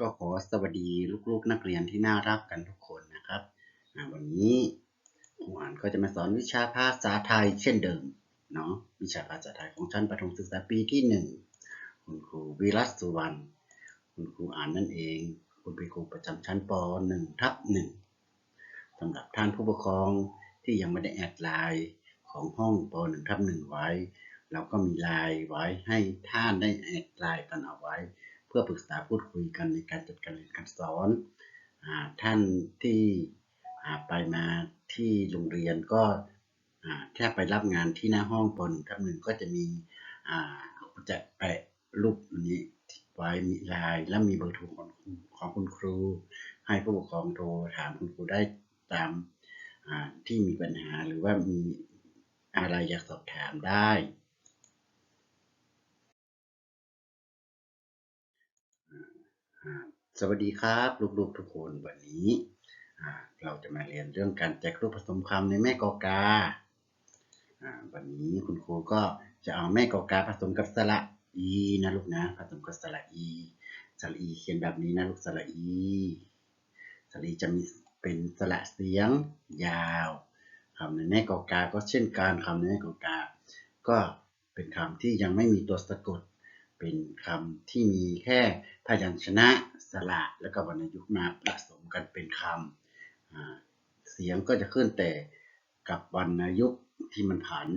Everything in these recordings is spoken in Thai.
ก็ขอสวัสดีลูกๆนักเรียนที่น่ารักกันทุกคนนะครับวันนี้ครูอ่านก็จะมาสอนวิชาภาษาไทยเช่นเดิมเนาะวิชาภาษาไทยของชั้นประถมศึกษาปีที่หนึ่งคุณครูวิรัตสุวรรณคุณครูอ่านนั่นเอง คุณเป็นครูประจำชั้นป .1 ทับหนึ่งสำหรับท่านผู้ปกครองที่ยังไม่ได้แอดไลน์ของห้องป .1 ทับหนึ่งไว้เราก็มีไลน์ไว้ให้ท่านได้แอดไลน์กันเอาไว้ เพื่อปรึกษาพูดคุยกันในการจัดการเรียนการสอนท่านที่ไปมาที่โรงเรียนก็ถ้าไปรับงานที่หน้าห้องปนทับหนึ่งก็จะมีจะแปะรูปนี้ไว้มีลายและมีเบอร์โทรของของคุณครู ให้ผู้ปกครองโทรถามคุณครูได้ตามที่มีปัญหาหรือว่ามีอะไรอยากสอบถามได้ สวัสดีครับลูกๆทุกคนวันนี้ เราจะมาเรียนเรื่องการแจกรูปผสมคำในแม่กอกา วันนี้คุณครูก็จะเอาแม่กอกาผสมกับสระอีนะลูกนะผสมกับสระอีสระอีเขียนแบบนี้นะลูกสระอีสระอีจะมีเป็นสระเสียงยาวคำในแม่กอกาก็เช่นการคำในแม่กอกา ก็เป็นคำที่ยังไม่มีตัวสะกด เป็นคำที่มีแค่พยัญชนะสระแล้วก็วรรณยุกต์มาผสมกันเป็นคำเสียงก็จะขึ้นแต่กับวรรณยุกต์ที่มันผัน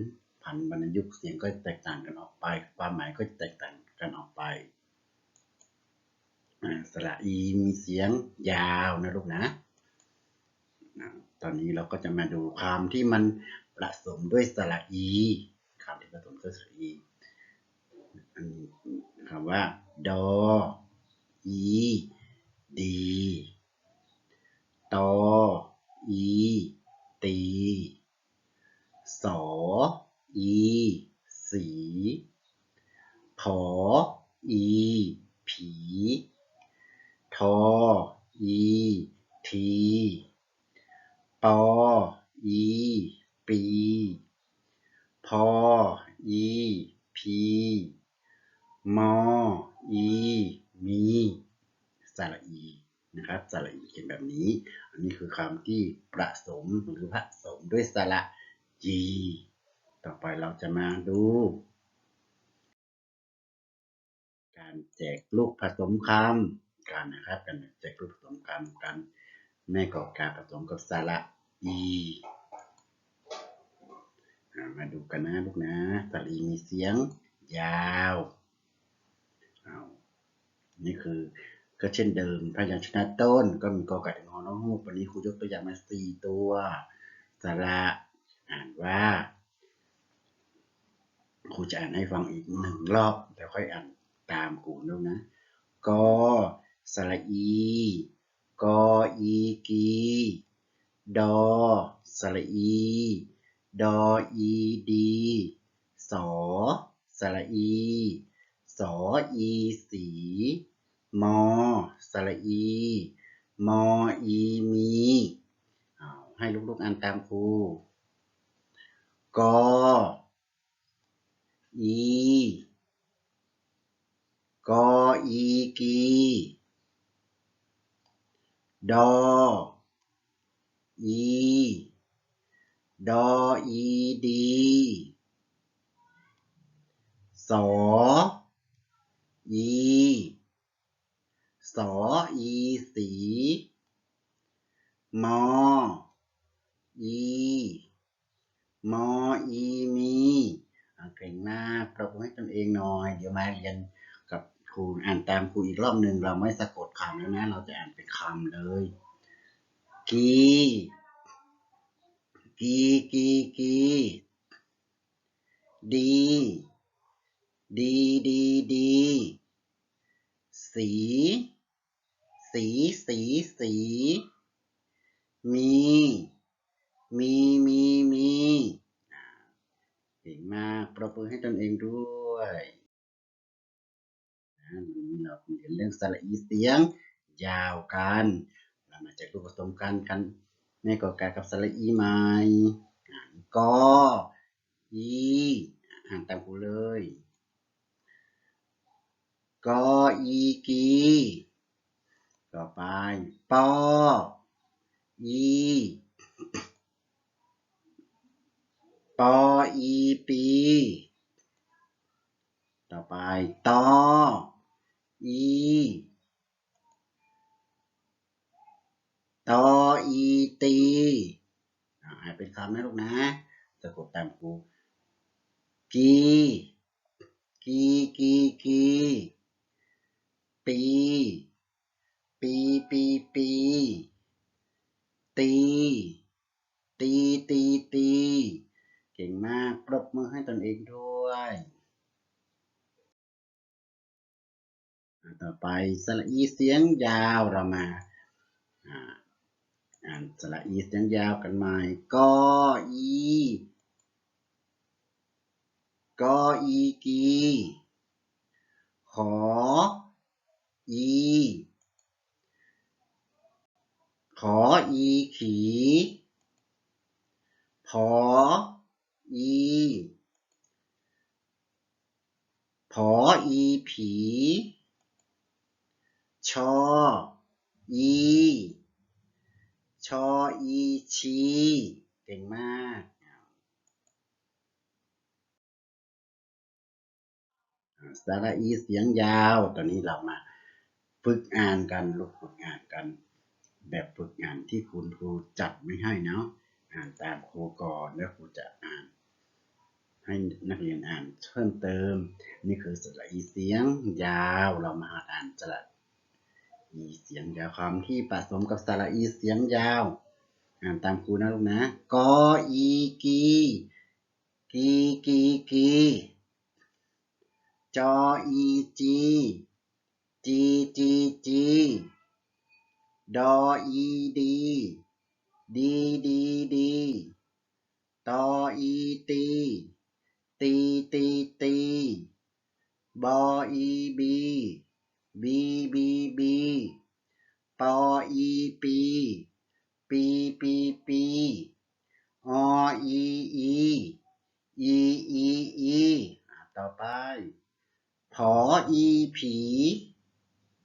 ผันวรรณยุกต์เสียงก็แตกต่างกันออกไป ความหมายก็แตกต่างกันออกไปสระอีมีเสียงยาวนะลูกนะ ตอนนี้เราก็จะมาดูคำที่มันผสมด้วยสระอีคำที่ผสมด้วยสระอี คำว่า ดอ อี ดี ตอ อี ตี สอ อี สี ผอ อี ผี ทอ อี ที ปอ อี ปี พอ อี พี มอ อี มีสระอีนะครับสระอีเขียนแบบนี้ อันนี้คือคำที่ประสมหรือผสมด้วยสระจีต่อไปเราจะมาดู การแจกลูกผสมคำกันนะครับการแจกลูกผสมคำกันแม่กอบการผสมกับสระอีมาดูกันนะลูกนะสระอีมีเสียง ยาว นี่คือก็เช่นเดิมพยัญชนะต้นก็มีกอไก่งอน้องฮูกวันนี้ครูยกตัวอย่างมาสี่ตัวสระอ่านว่าครูจะอ่านให้ฟังอีกหนึ่งรอบแต่ค่อยอ่านตามครูดูนะกอสระอีกออีกีดอสระอีดออีดีสอสระอี สออีสี มอสระอี มออีมีเอาให้ลูกๆอ่านตามครูกออีกออีกีดออีดออีดีสอ อีสออีสีมออีมออีมีเก่งมากปรบมือให้ตนเองหน่อย เดี๋ยวมาเรียนกับครูอ่านตามครูอีกรอบหนึ่งเราไม่สะกดคำแล้วนะ เราจะอ่านเป็นคำเลย กีกีกีกีดี ดีดีดี สี สีสีสี มี มีมีมีเก่งมากปรบมือให้ตนเองด้วยวันนี้เราเรียนเรื่องสระอีเสียง ยาวกัน เรามาจากรูปผสมกันกันในกอกากับสระอีใหม่กออีอ่านตามกูเลย กออีกีต่อไปออีปออีปีต่อไปตออีตออีตีอ่าให้เป็นคำนะลูกนะสะกดตามครูกีกีกีกี ปี ปี ปี ปี ตี ตี ตี ตี เก่งมาก ปรบมือให้ตนเองด้วย ต่อไปสระอีเสียงยาวเรามาอ่าอ่านสระอีเสียงยาวกันใหม่กออีกออีกีขอ อีขออีขี พออีพออีผี ชออีชออีชี เก่งมาก สระอีเสียงยาว ตอนนี้เรามา ฝึกอ่านกันลูกฝึกอ่านกัน แบบฝึกอ่านที่คุณครูจัดไม่ให้เนาะอ่านตามครูก่อนแล้วครูจะอ่าน ให้นักเรียนอ่านเพิ่มเติม นี่คือสระอีเสียงยาวเรามาหัดอ่านสระอีเสียงยาวคำที่ผสมกับสระอีเสียงยาว อ่านตามครูนะลูกนะกออีกีกีกีกีจออีจี จีจีจีดออีดี ดีดีดีตออีตี ตีตีตีบออีบีบีบีบีปออีปี ปีปีปีออีอีอีอีอีอะต่อไปผออีผี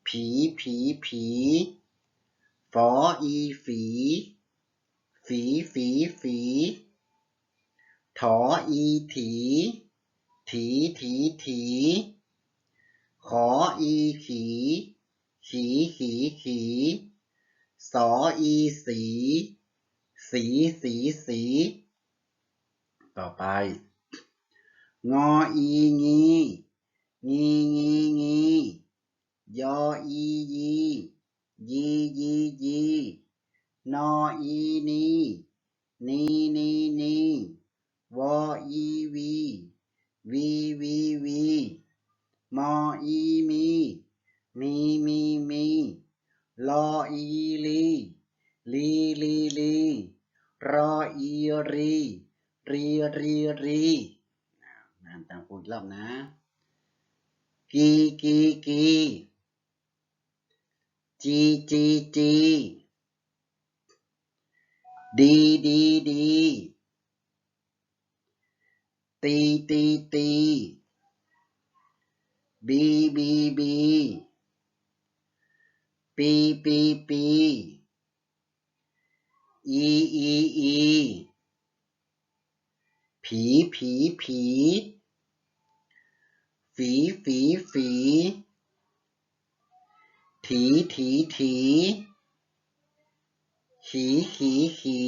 ผีผีผีฝออีฝี ฝีฝีฝีถออีถี ถีถีถีขออีขี ขีขีขีสออีสี สีสีสี ต่อไป งออีงีงีงีงี ยออียียียียีนออีนีนีนีนีวออีวีวีวีวีมออีมีมีมีมีลออีลีลีลีลีรออีรีรีรีรีอ่านตามครูอีกรอบนะกีกีกี จีจีจีดีดีดีตีตีตีบีบีบีปีปีปีอีอีอีผีผีผี ฝีฝีฝี ถีถีถีขีขีขี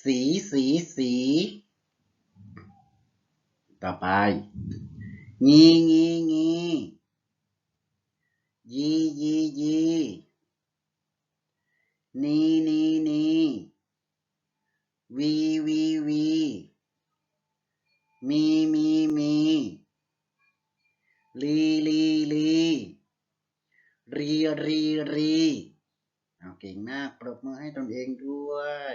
สีสีสีต่อไป งีงีงียียียีนีนีนีวีวีวีมีมีมีลีลีลี รีรีรีเอาเก่งมากปรบมือให้ตนเองด้วย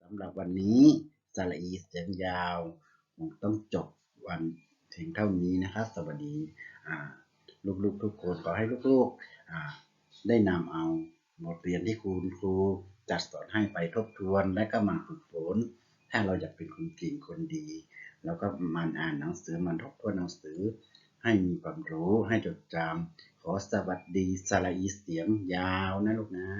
สำหรับวันนี้สระอีเสียงยาวคงต้องจบวันเพียงเท่านี้นะครับ สวัสดีลูกๆทุกคนขอให้ลูกๆได้นำเอาบทเรียนที่คุณครูจัดสอนให้ไปทบทวนและก็มาฝึกฝน ถ้าเราอยากเป็นคนเก่งคนดีแล้วก็มันอ่านหนังสือมันทบทวนหนังสือ ให้มีความรู้ให้จดจำขอสวัสดีสระอีเสียงยาวนะลูกนะ